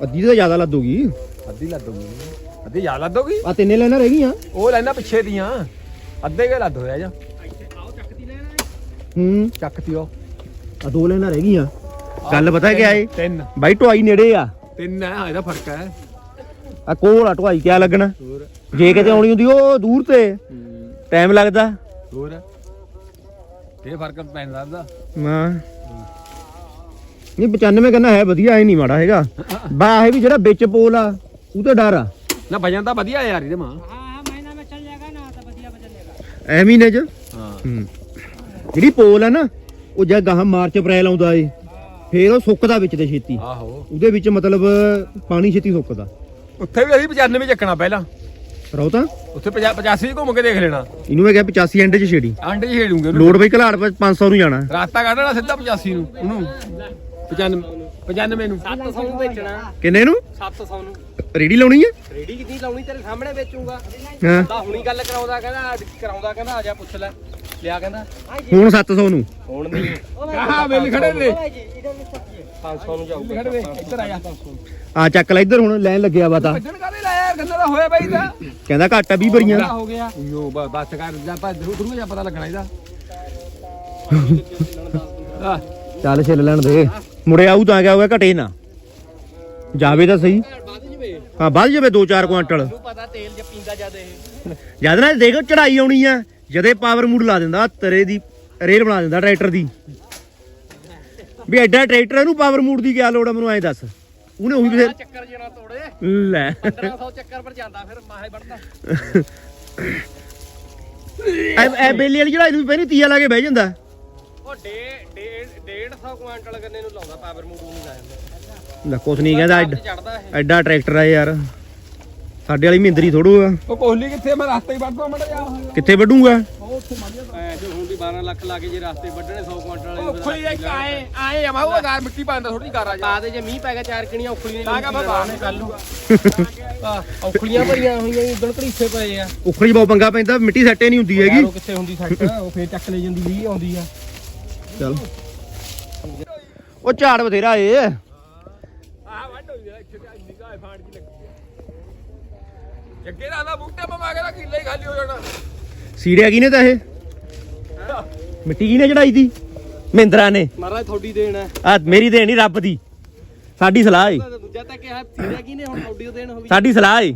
ਅੱਧੀ ਤਾਂ ਜ਼ਿਆਦਾ ਲੱਦੂਗੀ ਅੱਧੀ ਲੱਦੋਗੀ ਅੱਧੀ ਯਾ ਲੱਦੋਗੀ ਆ ਤਿੰਨੇ ਲੈਣਾ ਰਹਿ ਗਈਆਂ। ਉਹ ਲੈਣਾ ਪਿੱਛੇ ਦੀਆਂ। ਅੱਧੇ ਕੇ ਲੱਦ ਹੋਇਆ ਜਾਂ। ਹੂੰ। ਚੱਕਤੀ ਉਹ ਆ ਦੋ ਲੈਣਾ ਰਹਿ ਗਈਆਂ। ਗੱਲ ਪਤਾ ਕਿਆ ਏ? ਤਿੰਨ। ਬਾਈ ਢੁਆਈ ਨੇੜੇ ਆ। ਤਿੰਨ ਹੈ ਇਹਦਾ ਫ਼ਰਕ ਹੈ ਆ ਕੋਲ ਆ ਢੁਆਈ ਕਿਆ ਲੱਗਣਾ? ਹੋਰ। ਜੇ ਕਿਤੇ ਆਉਣੀ ਹੁੰਦੀ ਉਹ ਦੂਰ ਤੇ। ਟਾਈਮ ਲੱਗਦਾ। ਹੋਰ। ਇਹ ਫ਼ਰਕ ਪੈਂਦਾ ਇਹਦਾ ਹਾਂ। ਨਹੀਂ 95 ਕਹਿੰਦਾ ਹੈ ਵਧੀਆ ਐ ਨਹੀਂ ਮਾੜਾ ਹੈਗਾ। ਬਾ ਇਹ ਵੀ ਜਿਹੜਾ ਵਿੱਚ ਪੋਲ ਆ ਉਹ ਤੇ ਡਰ ਆ। ਨਾ ਵਜਨ ਤਾਂ ਵਧੀਆ ਯਾਰ ਇਹਦੇ ਮਾਂ। ਐ ਮਹੀਨੇ ਚ ਹਾਂ ਹੂੰ। ਜਿਹੜੀ ਪੋਲ ਆ ਨਾ ਉਹ ਜਦ ਗਾਹ ਮਾਰਚ ਅਪ੍ਰੈਲ ਆਉਂਦਾ ਏ ਫੇਰ ਉਹ ਸੁੱਕਦਾ ਵਿੱਚ ਤੇ ਛੇਤੀ। ਆਹੋ। ਉਹਦੇ ਵਿੱਚ ਮਤਲਬ ਪਾਣੀ ਛੇਤੀ ਸੁੱਕਦਾ। ਉੱਥੇ ਵੀ ਅਸੀਂ 95 ਚੱਕਣਾ ਪਹਿਲਾਂ। ਰਹੋ ਤਾਂ। ਉੱਥੇ 85 ਘੁੰਮ ਕੇ ਦੇਖ ਲੈਣਾ। ਇਹਨੂੰ ਮੈਂ ਕਿਹਾ 85 ਐਂਡ ਚ ਛੇੜੀ। ਆਂਡੇ ਹੀ ਛੇੜੂਗੇ ਉਹਨੂੰ। ਲੋਡ ਬਈ ਘਲਾੜ 500 ਨੂੰ ਜਾਣਾ। ਰਾਸਤਾ ਕੱਢਣਾ ਸਿੱਧਾ 85 ਨੂੰ ਉਹਨੂੰ। 95 95 ਨੂੰ। 700 ਨੂੰ ਵੇਚਣਾ। ਕਿੰਨੇ ਨੂੰ? 700 ਨੂੰ। ਰੇੜੀ ਲਾਉਣੀ ਹੈ? ਰੇੜੀ ਕਿੰਨੀ ਲਾਉਣੀ ਤੇਰੇ ਸਾਹਮਣੇ ਵੇਚੂਗਾ। ਹਾਂ। ਤਾਂ ਹੁਣੀ ਗੱਲ ਕਰਾਉਂਦਾ ਕਹਿੰਦਾ ਅੱਜ ਕਰਾਉਂਦਾ ਕਹਿੰਦਾ ਆ ਜਾ ਪੁੱਛ ਲੈ। ਲਿਆ ਕਹਿੰਦਾ। ਹੁਣ 700 ਨੂੰ। ਹੁਣ ਨਹੀਂ। ਕਹਾ ਬਿੱਲ ਖੜੇ ਨੇ। 500 ਨੂੰ ਜਾਊਗਾ। ਖੜੇ ਨੇ। ਇੱਧਰ ਆ ਜਾ। ਆ ਚੱਕ ਲੈ ਇੱਧਰ ਹੁਣ ਲੈਣ ਲੱਗਿਆ ਵਾ ਤਾਂ। ਭੱਜਣ ਕਾਦੇ ਲਾਇਆ ਗੰਨਾ ਦਾ ਹੋਇਆ ਬਾਈ ਤਾਂ। ਕਹਿੰਦਾ ਘੱਟ ਆ 20 ਭਰੀਆਂ। ਹੋ ਗਿਆ। ਯੋ ਬਸ ਕਰ ਜਾ ਪਾ ਦਰੂ ਜਾ ਪਤਾ ਲੱਗਣਾ ਇਹਦਾ। ਆ ਚੱਲ ਛਿੱਲ ਲੈਣ ਦੇ। ਮੁੜੇ ਆਊ ਤਾਂ ਕਿਆ ਹੋਇਆ ਘਟੇ ਨਾ। ਜਾਵੇ ਤਾਂ ਸਹੀ। ਵੱਧ ਜਵੇ। ਹਾਂ ਵੱਧ ਜਾਵੇ 2-4 ਕੁਆਂਟਲ। ਤੂੰ ਪਤਾ ਤੇਲ ਜ ਪੀਂਦਾ ਜਦ ਇਹ। ਜਦ ਨਾ ਦੇਖੋ ਚੜਾਈ ਆਉਣੀ ਆ। ਜਦੇ ਪਾਵਰ ਮੂਡ ਲਾ ਦਿੰਦਾ ਤਰੇ ਦੀ ਰੇਲ ਬਣਾ ਦਿੰਦਾ ਟਰੈਕਟਰ ਦੀ। ਵੀ ਐਡਾ ਟਰੈਕਟਰ ਨੂੰ ਪਾਵਰ ਮੂਡ ਦੀ ਕਿਆ ਲੋੜ ਆ ਮੈਨੂੰ ਐਂ ਦੱਸ। ਉਹਨੇ ਉਹੀ ਫਿਰ ਚੱਕਰ ਜਿਹੜਾ ਤੋੜੇ। ਲੈ। 1500 ਚੱਕਰ ਪਰ ਜਾਂਦਾ ਫਿਰ ਮਾਹੇ ਵੜਦਾ ਐ ਐ ਬੇਲੀ ਵਾਲੀ ਚੜਾਈ ਨੂੰ ਪਹਿਲੀ ਤੀਆ ਲਾ ਕੇ ਬਹਿ ਜਾਂਦਾ। ਉਹ ਡੇ ਡੇ 150 ਕੁਆਂਟਲ ਗੰਨੇ ਨੂੰ ਲਾਉਂਦਾ ਪਾਵਰ ਮੂਡ ਨਹੀਂ ਲਾਇਆ ਲੈ ਕੁਛ ਨਹੀਂ ਕਹਿੰਦਾ ਐਡਾ- ਚੜਦਾ ਇਹ। ਐਡਾ ਟਰੈਕਟਰ ਆ ਯਾਰ। ਸਾਡੇ ਵਾਲੀ ਮਹਿੰਦਰੀ ਥੋੜੂ ਆ ਉਹ ਕੋਹਲੀ ਕਿੱਥੇ ਮੈਂ ਰਸਤੇ ਹੀ ਵੱਢਦਾ ਮੜਾ ਜਾ ਕਿੱਥੇ ਵੱਢੂਗਾ? ਐ ਜੋ ਹੁਣ ਵੀ 12 ਲੱਖ ਲਾ ਕੇ ਜੇ ਰਸਤੇ ਵੱਢਣੇ 100 ਕੁਆਂਟਲ ਵਾਲੇ ਉਖਲੀ ਇੱਕ ਆਏ ਆਏ ਆ ਮੈਂ ਉਹ ਗਾਰ ਮਿੱਟੀ ਪਾਉਂਦਾ ਥੋੜੀ ਗਾਰ ਆ ਜਾ। ਪਾ ਦੇ ਜੇ ਮੀਂਹ ਪੈ ਗਿਆ ਚਾਰ ਕਿਣੀਆਂ ਉਖਲੀ ਨੇ ਤਾਂ ਕਾ ਮੈਂ ਬਾਹਰ ਨੇ ਕੱਲ ਲੂਗਾ। ਆ ਉਖਲੀਆਂ ਭਰੀਆਂ ਹੋਈਆਂ ਜੀ ਉਦਣ ਘੜੀਸੇ ਪਏ ਆ। ਉਖੜੀ ਬਹੁਤ ਪੰਗਾ ਪੈਂਦਾ ਮਿੱਟੀ ਸੱਟੇ ਨਹੀਂ ਹੁੰਦੀ ਹੈਗੀ। ਉਹ ਕਿੱਥੇ ਹੁੰਦੀ ਸੱਟ? ਉਹ ਫੇਰ ਚੱਕ ਲੈ ਜਾਂਦੀ ਵੀ ਆਉਂਦੀ ਆ। ਚਲ। ਉਹ ਝਾੜ ਬਥੇਰਾ ਏ। ਆਹ ਵੱਢ ਹੋਈ ਆ ਇੱਥੇ ਤੇ ਨਿਗਾਹ ਫਾੜ ਜੀ ਲੱਗੀ ਆ ਜੱਗੇ ਦਾ ਨਾ ਬੂਟੇ ਪਾ ਕੇ ਨਾ ਕਿੱਲੇ ਹੀ ਖਾਲੀ ਹੋ ਜਾਣਾ। ਸੀੜਿਆ ਕਿਨੇ ਤਾਂ ਇਹ? ਮਿੱਟੀ ਕਿਨੇ ਚੜਾਈ ਦੀ ਮਹਿੰਦਰਾ ਨੇ। ਮਹਾਰਾਜ ਤੁਹਾਡੀ ਦੇਣ ਹੈ। ਆ ਮੇਰੀ ਦੇਣ ਨਹੀਂ ਰੱਬ ਦੀ। ਸਾਡੀ ਸਲਾਹ ਏ। ਦੂਜਾ ਤਾਂ ਕਿਹਾ ਸੀਰਿਆ ਕੀ ਨੇ ਹੁਣ ਤੁਹਾਡੀ ਓ ਦੇਣ ਹੋਈ ਸਾਡੀ ਸਲਾਹ ਏ।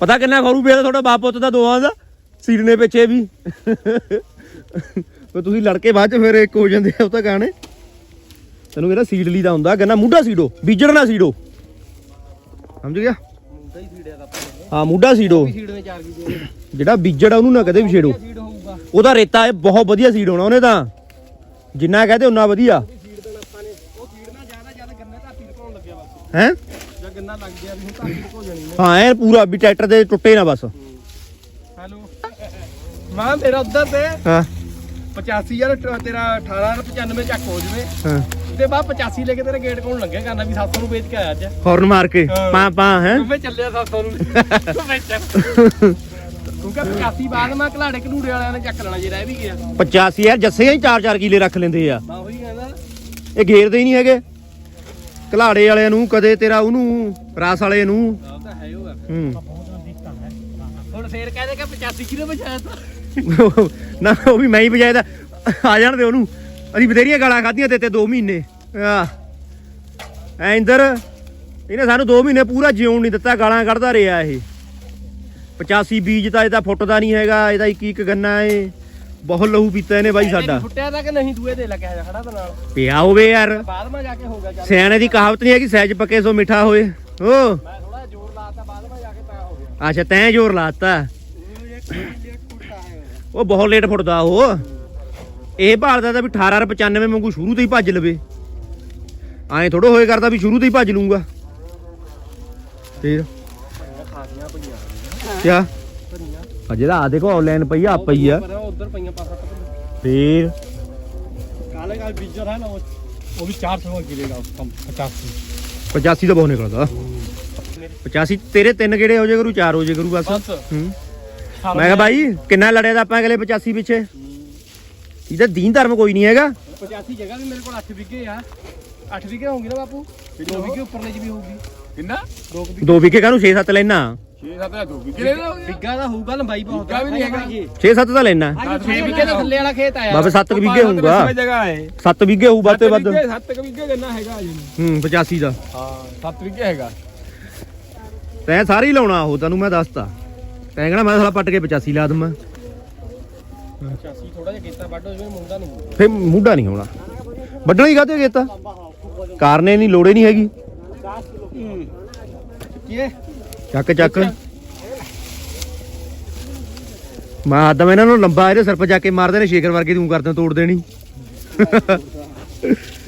ਪਤਾ ਕਿੰਨਾ ਖਰੂ ਪਿਆ ਤੁਹਾਡਾ ਬਾਪ ਪੁੱਤ ਦਾ ਦੋਵਾਂ ਦਾ? ਸੀੜਨੇ ਪਿੱਛੇ ਵੀ। ਫੇ ਤੁਸੀਂ ਲੜਕੇ ਬਾਅਦ ਚ ਫਿਰ ਇੱਕ ਹੋ ਜਾਂਦੇ ਆ ਉਹ ਤਾਂ ਗਾਣੇ। ਤੈਨੂੰ ਕਹਿੰਦਾ ਸੀਡਲੀ ਦਾ ਹੁੰਦਾ ਕਹਿੰਦਾ ਮੁੱਢਾ ਸੀਡੋ ਬੀਜਣ ਨਾ ਸੀਡੋ। ਸਮਝ ਗਿਆ? ਹੀ ਸੀੜਿਆ ਦਾ ਆਪਾਂ ਹਾਂ ਮੁੱਢਾ ਸੀਡੋ। ਜਿਹੜਾ ਬੀਜੜ ਆ ਉਹਨੂੰ ਨਾ ਕਦੇ ਵੀ ਛੇੜੋ। ਉਹਦਾ ਰੇਤਾ ਇਹ ਬਹੁਤ ਵਧੀਆ ਸੀਡ ਹੋਣਾ ਉਹਨੇ ਤਾਂ। ਜਿੰਨਾ ਕਹਦੇ ਉਨਾ ਵਧੀਆ। ਹੈ? ਜਾਂ ਗੰਨਾ ਲੱਗ ਗਿਆ ਵੀ ਹੁਣ ਘਰ ਹੋ ਜਾਣੀ ਨੇ ਹਾਂ ਐ ਪੂਰਾ ਵੀ ਟਰੈਕਟਰ ਦੇ ਟੁੱਟੇ ਨਾ ਬਸ। ਹੈਲੋ। ਮਾਂ ਮੇਰਾ ਉਧਰ ਤੇ ਹਾਂ। 85 ਯਾਰ ਟ- ਤੇਰਾ 1895 ਚੱਕ ਹੋ ਜਵੇ। ਹਾਂ। ਤੇ ਬਾਅਦ 85 ਲੈ ਕੇ ਤੇਰੇ ਗੇਟ ਕੋਲ ਲੰਘਿਆ ਕਰਨਾ ਵੀ 700 ਨੂੰ ਵੇਚ ਕੇ ਆਇਆ ਅੱਜ? ਹੌਰਨ ਮਾਰ ਕੇ। ਹਾਂ। ਪਾ ਪਾ ਹੈ? ਮੈਂ ਚੱਲਿਆ 700 ਨੂੰ। ਵੇਚ ਕਿਉਂਕਿ 85 ਬਾਅਦ ਮੈਂ ਘਲਾੜੇ ਘਲੂੜੇ ਵਾਲਿਆਂ ਨੇ ਚੱਕ ਲੈਣਾ ਜੇ ਰਹਿ ਵੀ ਗਿਆ। 85 ਯਾਰ ਜੱਸੇ ਹੀ 4-4 ਕਿਲੇ ਰੱਖ ਲੈਂਦੇ ਆ। ਮੈਂ ਉਹੀ ਕਹਿੰਦਾ ਇਹ ਗੇਰਦੇ ਹੀ ਨਹੀਂ ਹੈਗੇ। ਘਲਾੜੇ ਵਾਲਿਆਂ ਨੂੰ ਕਦੇ ਤੇਰਾ ਉਹਨੂੰ ਰਾਸ ਵਾਲੇ ਨੂੰ। ਆਹ ਤਾਂ ਹੈ ਆ ਹੂੰ। ਹੁਣ ਫੇਰ ਕਹਦੇ ਕਿ 85 ਕਿਲੋ ਬਚਾਇਆ ਤਾਂ? ਨਾ ਉਹ ਵੀ ਮੈਂ ਹੀ ਵਜਾਇਆ ਦਾ। ਆ ਜਾਣ ਦੇ ਉਹਨੂੰ। ਅਸੀਂ ਬਥੇਰੀਆਂ ਗਾਲਾਂ ਖਾਧੀਆਂ ਤੇ ਤੇ 2 ਮਹੀਨੇ। ਆ ਐ ਇੰਦਰ ਇਹਨੇ ਸਾਨੂੰ 2 ਮਹੀਨੇ ਪੂਰਾ ਜਿਉਣ ਨਹੀਂ ਦਿੱਤਾ ਗਾਲਾਂ ਕੱਢਦਾ ਰਿਹਾ ਇਹ। 85 ਬੀਜ ਤਾਂ ਇਹਦਾ ਫੁੱਟਦਾ ਨਹੀਂ ਹੈਗਾ ਇਹਦਾ ਇੱਕ ਇੱਕ ਗੰਨਾ ਏ ਬਹੁਤ ਲਹੂ ਪੀਤਾ ਇਹਨੇ ਬਾਈ ਸਾਡਾ। ਫੁੱਟਿਆ ਤਾਂ ਕਿ ਨਹੀਂ ਦੂਏ ਦੇ ਲੱਗਿਆ ਜਾ ਖੜਾ ਤਾਂ ਨਾਲ। ਪਿਆ ਹੋਵੇ ਯਾਰ। ਬਾਅਦ ਮੈਂ ਜਾ ਕੇ ਹੋਊਗਾ ਚੱਲ। ਸਿਆਣੇ ਦੀ ਕਹਾਵਤ ਨਹੀਂ ਹੈਗੀ ਸਹਿਜ ਪੱਕੇ ਸੋ ਮਿੱਠਾ ਹੋਏ। ਓ ਮੈਂ ਥੋੜਾ ਜ਼ੋਰ ਲਾਤਾ ਬਾਅਦ ਮੈਂ ਜਾ ਕੇ ਤਾਂ ਹੋ ਗਿਆ। ਅੱਛਾ ਤੈਂ ਜ਼ੋਰ ਲਾਤਾ। ਉਹ ਬਹੁਤ ਲੇਟ ਫੁੱਟਦਾ ਉਹ। ਇਹ ਭਾਲਦਾ ਤਾਂ ਵੀ 1895 ਵਾਂਗੂ ਸ਼ੁਰੂ ਤੋਂ ਹੀ ਭੱਜ ਲਵੇ। ਐਂ ਥੋੜਾ ਹੋਏ ਕਰਦਾ ਵੀ ਸ਼ੁਰੂ ਤੋਂ ਹੀ ਭੱਜ ਲੂੰਗਾ ਫੇਰ? ਕਿਆ? ਅਜੇ ਤਾਂ ਆ ਦੇਖੋ ਆਨਲਾਈਨ ਪਈ ਆ ਪਈ ਆ। ਪਰ ਕਾਲੇ ਕਾਲ ਬੀਜਰ ਹੈ ਨਾ ਉਹ ਵੀ 400 ਦਾ ਗਿਰੇਗਾ ਉਸ ਕਮ 85 85 ਤਾਂ ਬਹੁਤ ਨਿਕਲਦਾ। 85 ਤੇਰੇ ਤਿੰਨ ਕਿਹੜੇ ਹੋ ਜੇ ਕਰੂ? ਚਾਰ ਹੋ ਜੇ ਕਰੂ ਬਸ। ਹੂੰ। ਮੈਂ ਕਿਹਾ ਬਾਈ ਕਿੰਨਾ ਲੜਿਆ ਤਾਂ ਆਪਾਂ ਅਗਲੇ 85 ਪਿੱਛੇ? ਇਹਦਾ ਦੀਨ ਧਰਮ ਕੋਈ ਨਹੀਂ ਹੈਗਾ। 85 ਜਗ੍ਹਾ ਵੀ ਮੇਰੇ ਕੋਲ 8 ਵਿਗੇ ਆ। 8 ਵਿਗੇ ਹੋਣਗੇ ਨਾ ਬਾਪੂ? 2 ਵਿਗੇ ਉੱਪਰਲੇ ਚ ਵੀ ਹੋਊਗੀ। ਕਿੰਨਾ? 2 ਦੋ ਵਿਕੇ ਕਾਹਨੂੰ? 6-7 ਲੈਣਾ 6 7 ਦਾ 2 ਕਿਲੇ ਦਾ ਵਿਗਾ ਦਾ ਹੋਊਗਾ ਲੰਬਾਈ ਬਹੁਤ। ਵਿਗਾ ਵੀ ਨਹੀਂ ਹੈਗਾ। 6-7 ਤਾਂ ਲੈਣਾ 6 ਵਿਗੇ ਦਾ ਥੱਲੇ ਵਾਲਾ ਖੇਤ ਆਇਆ। ਬਾਬੇ 7 ਵਿਗੇ ਹੋਊਗਾ। ਜਗ੍ਹਾ ਹੈ। 7 ਵਿਗੇ ਹੋਊ ਵੱਧ ਤੋਂ ਵੱਧ। 7 ਵਿਗੇ ਗੰਨਾ ਹੈਗਾ ਜੀ? ਹੂੰ 85 ਦਾ। ਹਾਂ 7 ਵਿਗੇ ਹੈਗਾ। ਤੈਂ ਸਾਰੇ ਲਾਉਣਾ ਉਹ ਤੈਨੂੰ ਮੈਂ ਦੱਸਤਾ। ਤੈਂ ਕਹਣਾ ਮੈਂ ਸਾਲਾ ਪੱਟ ਕੇ 85 ਲਾ ਦਵਾਂ 85 ਥੋੜਾ ਜਿਹਾ ਕੀਤਾ ਵੱਡ ਹੋ ਜਵੇ ਮੁੰਡਾ ਨਹੀਂ ਫੇ ਮੁੱਢਾ ਨਹੀਂ ਹੋਣਾ। ਵੱਢਣਾ ਹੀ ਕਾਹਤੇ ਕੀਤਾ? ਕਾਰਨੇ ਨਹੀਂ ਲੋੜੇ ਨਹੀਂ ਹੈਗੀ। ਚੱਕ ਚੱਕ। ਮੈਂ ਆਦਾ ਮੈਂ ਇਹਨਾਂ ਨੂੰ ਲੰਬਾ ਇਹਦੇ ਸਿਰ 'ਤੇ ਜਾ ਕੇ ਮਾਰਦੇ ਨੇ ਸ਼ੇਖਰ ਵਰਗੇ ਤੂੰ ਕਰਦੇ ਤੋੜ ਦੇਣੀ।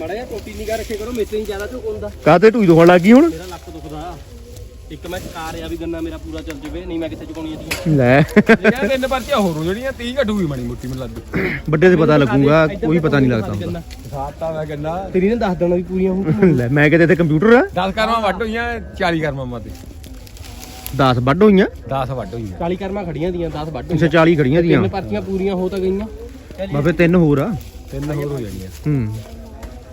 ਮੜਾ ਜਿਹਾ ਟੋਟੀ ਨਿਗਾ ਰੱਖੇ ਕਰੋ ਮੇਤੇ ਨਹੀਂ ਜ਼ਿਆਦਾ ਝੁਕ ਹੁੰਦਾ। ਕਾਹਤੇ ਢੂਈ ਦੁਖਣ ਲੱਗ ਗਈ ਹੁਣ? ਮੇਰਾ ਲੱਕ ਦੁਖਦਾ। ਇੱਕ ਮੈਂ ਕਾਰ ਆ ਵੀ ਗੰਨਾ ਮੇਰਾ ਪੂਰਾ ਚੱਲ ਜਵੇ ਨਹੀਂ ਮੈਂ ਕਿੱਥੇ ਚੁਕਾਉਣੀ ਆ ਲੈ। ਇਹ ਤਿੰਨ ਪਰਚੀਆਂ ਹੋਰ ਹੋ ਜਿਹੜੀਆਂ 30 ਘਟੂਗੀ ਮਣੀ ਮੁੱਟੀ ਮੈਨੂੰ ਲੱਗਦੀ। ਵੱਡੇ ਤੇ ਪਤਾ ਲੱਗੂਗਾ ਕੋਈ ਪਤਾ ਨਹੀਂ ਲੱਗਦਾ ਹੁੰਦਾ। ਸਾਤਾ ਮੈਂ ਗੰਨਾ। ਤੇਰੀ ਨੇ ਦੱਸ ਦੇਣਾ ਵੀ ਪੂਰੀਆਂ ਹੋਊ ਲੈ ਮੈਂ ਕਿਤੇ ਤੇ ਕੰਪਿਊਟਰ ਆ। 10 ਕਰਮਾਂ ਵੱਢ ਹੋਈਆਂ 40 ਕਰਮਾਂ ਮਾ ਤੇ। 10 ਵੱਢ ਹੋਈਆਂ? 10 ਵੱਢ ਹੋਈਆਂ। 40 ਕਰਮਾਂ ਖੜੀਆਂ ਦੀਆਂ 10 ਵੱਢ ਅੱਛਾ 40 ਖੜੀਆਂ ਦੀਆਂ ਤਿੰਨ ਪਰਚੀਆਂ ਪੂਰੀਆਂ ਹੋ ਤਾਂ ਗਈਆਂ। ਬਾਬੇ ਤਿੰਨ ਹੋਰ ਆ। ਤਿੰਨ ਹੋਰ ਹੋ ਜਾਣੀਆਂ। ਹੂੰ।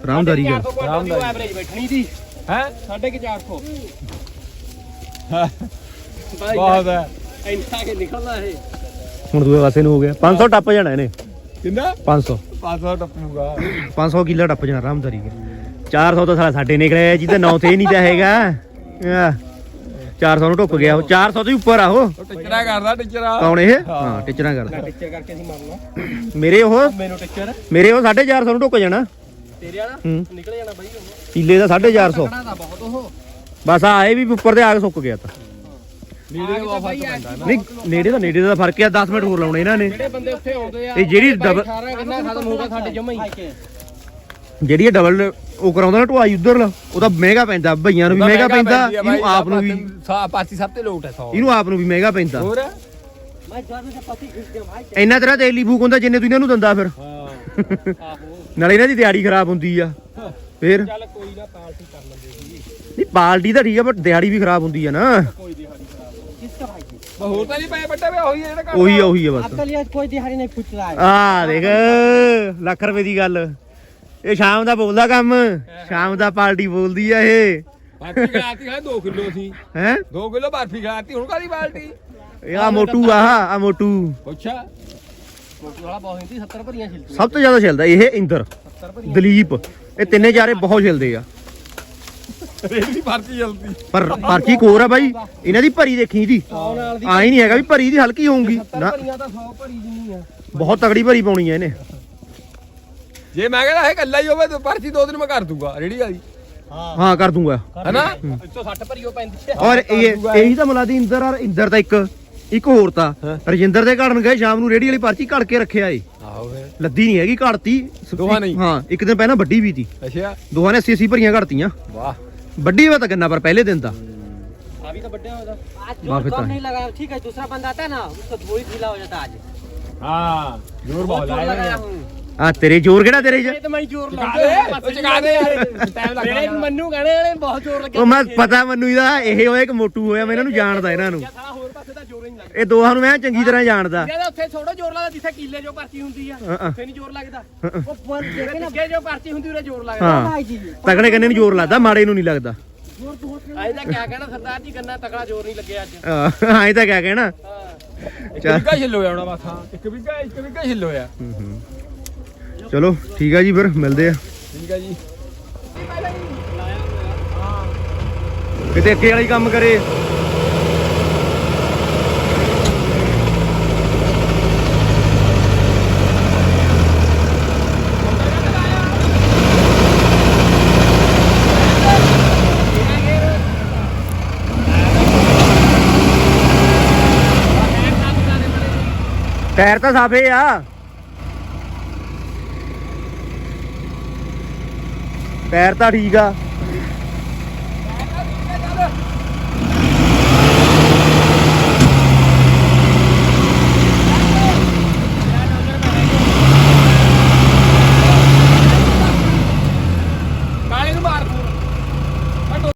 ਰਾਮਦਾਰੀ ਗੱਲ ਰਾਮਦਾਰੀ ਐਵਰੇਜ ਬੈਠਣੀ ਦੀ ਹੈ? ਸਾਢੇ ਕਿ 400 ਬਹੁਤ ਹੈ। ਇੰਨਾ ਕਿ ਨਿਕਲਦਾ ਇਹ। ਹੁਣ ਦੂਏ ਪਾਸੇ ਨੂੰ ਹੋ ਗਿਆ। 500 ਟੱਪ ਜਾਣਾ ਇਹਨੇ। ਕਿੰਨਾ? 500 500 ਟੱਪੂਗਾ 500 ਕਿੱਲਾ ਟੱਪ ਜਾਣਾ ਰਾਮਦਾਰੀ ਕੇ 400 ਤਾਂ ਸਾਲਾ ਸਾਡੇ ਨਿਕਲਿਆ ਜਿਹਦਾ ਨੌ ਤੇ ਨਹੀਂ ਤਾਂ ਹੈਗਾ। ਆਹ, 400 ਨੂੰ ਟੁੱਪ ਗਿਆ ਉਹ। 400 ਤੋਂ ਹੀ ਉੱਪਰ ਆ ਉਹ। ਉਹ ਟਿਚਰਾ ਕਰਦਾ ਟਿਚਰਾ। ਕੌਣ ਇਹ? ਹਾਂ। ਟਿਚਰਾਂ ਕਰਦਾ। ਟਿੱਚਰ ਕਰਕੇ ਅਸੀਂ ਮਾਰਨਾ। ਮੇਰੇ ਉਹ? ਮੈਨੂੰ ਟਿੱਚਰ। ਮੇਰੇ ਉਹ 450 ਨੂੰ ਟੁੱਕ ਜਾਣਾ। ਤੇਰੇ ਵਾਲਾ? ਹੂੰ। ਨਿਕਲ ਜਾਣਾ ਬਾਈ ਉਹ ਕਿੱਲੇ ਦਾ 450 ਤਕੜਾ ਦਾ ਬਹੁਤ ਉਹ। ਬਸ ਆਏ ਵੀ ਉੱਪਰ ਦੇ ਆ ਕੇ ਸੁੱਕ ਗਿਆ ਤਾਂ। ਨੇੜੇ ਦਾ ਫ਼ਰਕ ਪੈਂਦਾ ਨਾ। ਨਹੀਂ ਨੇੜੇ ਦਾ ਨੇੜੇ ਦਾ ਫ਼ਰਕ ਆ 10 ਮਿੰਟ ਹੋਰ ਲਾਉਣੇ ਇਹਨਾਂ ਨੇ। ਜਿਹੜੇ ਬੰਦੇ ਉੱਥੇ ਆਉਂਦੇ ਆ ਇਹ ਜਿਹੜੀ ਡਬਲ- ਸਾਰਾ ਗੰਨਾ ਖਤਮ ਹੋਊਗਾ ਸਾਡੇ ਜਮਾ ਹੀ। ਜਿਹੜੀ ਇਹ ਡਬਲ ਉਹ ਕਰਾਉਂਦਾ ਨਾ ਢੁਆਈ ਉਧਰ ਉਹ ਤਾਂ ਮਹਿੰਗਾ ਪੈਂਦਾ ਭਈਆਂ ਨੂੰ ਵੀ ਮਹਿੰਗਾ ਪੈਂਦਾ ਇਹਨੂੰ ਆਪ ਨੂੰ ਵੀ ਪਾਰਟੀ ਸਭ ਤੇ ਲੋਟ ਹੈ 100 ਇਹਨੂੰ ਆਪ ਨੂੰ ਵੀ ਮਹਿੰਗਾ ਪੈਂਦਾ। ਹੋਰ? ਮੈਂ ਪਤੀ ਖਿੱਚ ਕੇ ਭਾਈ ਇੰਨਾ ਤੇਰਾ ਤੇਲੀ ਫੂਕ ਹੁੰਦਾ ਜਿੰਨੇ ਤੂੰ ਇਹਨਾਂ ਨੂੰ ਦਿੰਦਾ ਫਿਰ। ਹਾਂ। ਆਹੋ ਨਾਲੇ ਇਹਨਾਂ ਦੀ ਦਿਹਾੜੀ ਖਰਾਬ ਹੁੰਦੀ ਆ। ਫਿਰ? ਚੱਲ ਕੋਈ ਨਾ ਪਾਰਟੀ ਕਰ ਲੈਂਦੇ ਪਾਲਟੀ ਤਾਂ ਠੀਕ ਆ ਪਰ ਦਿਹਾੜੀ ਵੀ ਖਰਾਬ ਹੁੰਦੀ ਆ ਨਾ ਕੋਈ ਦਿਹਾੜੀ ਖਰਾਬ ਕਿਸਕਾ ਭਾਈ ਹੋਰ ਤਾਂ ਨਹੀਂ ਪਏ ਬੱਟੇ ਵੇ ਉਹੀ ਹੈ ਜਿਹੜਾ ਕੰਮ ਉਹੀ ਆ ਉਹੀ ਆ ਬਸ आपका लिए कोई दिहाड़ी नहीं पूछ रहा है ਆ ਦੇਖ ਲੱਖ ਰੁਪਏ ਦੀ ਗੱਲ ਇਹ ਸ਼ਾਮ ਦਾ ਬੋਲਦਾ ਕੰਮ ਸ਼ਾਮ ਦਾ ਪਾਰਟੀ ਬੋਲਦੀ ਆ ਇਹ ਬਰਫੀ ਖਿਲਾਤੀ ਹੈ 2 ਕਿਲੋ ਸੀ ਹੈ 2 ਕਿਲੋ ਬਰਫੀ ਖਿਲਾਤੀ ਹੁਣ ਕਾਦੀ ਬਾਲਟੀ ਇਹ ਆ ਮੋਟੂ ਆ ਆ ਮੋਟੂ ਪੁੱਛਾ मोटू वाला बहुत हिंदी 70 भरियां छिलती ਸਭ ਤੋਂ ਜ਼ਿਆਦਾ ਚੱਲਦਾ ਇਹ ਇੰਦਰ 70 भरियां ਦਲੀਪ ਇਹ ਤਿੰਨੇ ਚਾਰੇ ਬਹੁਤ ਚੱਲਦੇ ਆ ਰੇਲੀ ਪਰਚੀ ਜਲਦੀ। ਪਰ ਪਰਚੀ ਕੋਰ ਆ ਬਾਈ? ਇਹਨਾਂ ਦੀ ਭਰੀ ਦੇਖੀ ਦੀ। ਸੌ ਆਈ ਨਹੀਂ ਹੈਗਾ ਵੀ ਭਰੀ ਦੀ ਹਲਕੀ ਹੋਊਗੀ। 70 ਨਾ। ਭਰੀਆਂ ਤਾਂ 100 ਭਰੀ ਜਿੰਨੀ ਆ। ਬਹੁਤ ਤਗੜੀ ਭਰੀ ਪਾਉਣੀ ਆ ਇਹਨੇ। ਜੇ ਮੈਂ ਕਹਿੰਦਾ ਇਹ ਕੱਲਾ ਹੀ ਹੋਵੇ ਤਾਂ ਪਰਚੀ ਦੋ ਦਿਨ ਮੈਂ ਕਰ ਦੂੰਗਾ ਰੇੜੀ ਵਾਲੀ। ਹਾਂ ਹਾਂ ਕਰ ਦੂੰਗਾ। ਹੈਨਾ? 160 ਭਰੀਓ ਪੈਂਦੀ ਹੈ ਔਰ ਇਹ ਇਹੀ ਤਾਂ ਮਲਾਦੀ ਇੰਦਰ ਔਰ ਇੰਦਰ ਦਾ ਇੱਕ ਇੱਕ ਹੋਰ ਤਾਂ। ਰਜਿੰਦਰ ਦੇ ਘੜਨ ਗਏ ਸ਼ਾਮ ਨੂੰ ਰੇੜੀ ਵਾਲੀ ਪਰਚੀ ਘੜ ਕੇ ਰੱਖਿਆ ਏ। ਲੱਦੀ ਨਹੀਂ ਹੈਗੀ ਘੜਤੀ। ਦੋਹਾਂ ਨਹੀਂ? ਹਾਂ। ਇੱਕ ਦਿਨ ਪਹਿਲਾਂ ਵੱਡੀ ਵੀ ਤੀ। ਅੱਛਾ। ਦੋਹਾਂ ਨੇ 80 80 ਭਰੀਆਂ ਘੜਤੀਆਂ। ਵਾਹ। ਵੱਡੀ ਵਾ ਤਾਂ ਗੰਨਾ ਪਰ ਪਹਿਲੇ ਦਿਨ ਦਾ अभी तो बड्डे होगा आज वाह, जोर फिर तो कम है। नहीं लगा ठीक है दूसरा बंदा आता है ना उसको थोड़ी ढीला हो जाता है आज ਹਾਂ ਜ਼ੋਰ बहुत जोर लगाया हूँ ਆ ਤੇਰੇ ਜ਼ੋਰ ਕਿਹੜਾ ਤੇਰੇ 'ਚ ये तो मैं जोर ਚਕਾ लगा ਦੇ ਚਕਾ ਦੇ ਯਾਰ ਟਾਈਮ मेरे ਲੱਗਦਾ मन्नू कहने वाले बहुत जोर लगा ਉਹ ਮੈਂ ਪਤਾ ਮੈਨੂੰ ਇਹਦਾ ਇਹ ਹੋਇਆ ਕਿ ਮੋਟੂ ਹੋਇਆ ਮੈਂ ਇਹਨਾਂ ਨੂੰ ਜਾਣਦਾ ਇਹਨਾਂ ਨੂੰ ਸਾਲਾ ਹੋਰ ਪਾਸੇ ਤਾਂ ਜ਼ੋਰ ਹੀ ਨਹੀਂ ਲੱਗਦਾ। ਇਹ ਦੋਹਾਂ ਨੂੰ ਮੈਂ ਚੰਗੀ ਤਰ੍ਹਾਂ ਜਾਣਦਾ। ਇਹਦਾ ਉੱਥੇ ਥੋੜਾ ਜ਼ੋਰ ਲੱਗਦਾ ਜਿੱਥੇ ਕੀਲੇ ਜੋ ਪਰਚੀ ਹੁੰਦੀ ਆ ਹਾਂ, ਹਾਂ। ਉੱਥੇ ਨਹੀਂ ਜ਼ੋਰ ਲੱਗਦਾ। ਉਹ ਪਰ ਜਿਹੜੇ ਅੱਗੇ ਜੋ ਪਰਚੀ ਹੁੰਦੀ ਉਹਦੇ ਜ਼ੋਰ ਲੱਗਦਾ। ਹਾਂ। ਤਗੜੇ ਕੰਨੇ ਨੂੰ ਜ਼ੋਰ ਲੱਗਦਾ ਮਾੜੇ ਨੂੰ ਨਹੀਂ ਲੱਗਦਾ। ਆਏ ਤਾਂ ਕਿਆ ਕਹਿਣਾ ਸਰਦਾਰ ਜੀ ਗੰਨਾ ਤਕੜਾ ਜ਼ੋਰ ਨਹੀਂ ਲੱਗਿਆ ਅੱਜ। ਆਹ, ਐਂ ਤਾਂ ਕਿਆ ਕਹਿਣਾ। ਹਾਂ। ਇੱਕ ਵਿਗਾ ਛਿੱਲ ਹੋਇਆ ਹੁਣ ਬਸ ਹਾਂ। ਇੱਕ ਵਿਗਾ ਇੱਕ ਵਿਗਾ ਛਿੱਲ ਹੋਇਆ। ਚਲੋ ਠੀਕ ਆ ਜੀ ਫਿਰ ਮਿਲਦੇ ਆ। ਠੀਕ ਹੈ ਜੀ। ਕਿਤੇ ਅੱਗੇ ਵਾਲੀ ਕੰਮ ਕਰੇ। ਟਾਇਰ ਤਾਂ ਸਾਫੇ ਆ। ਟਾਇਰ ਤਾਂ ਠੀਕ ਆ।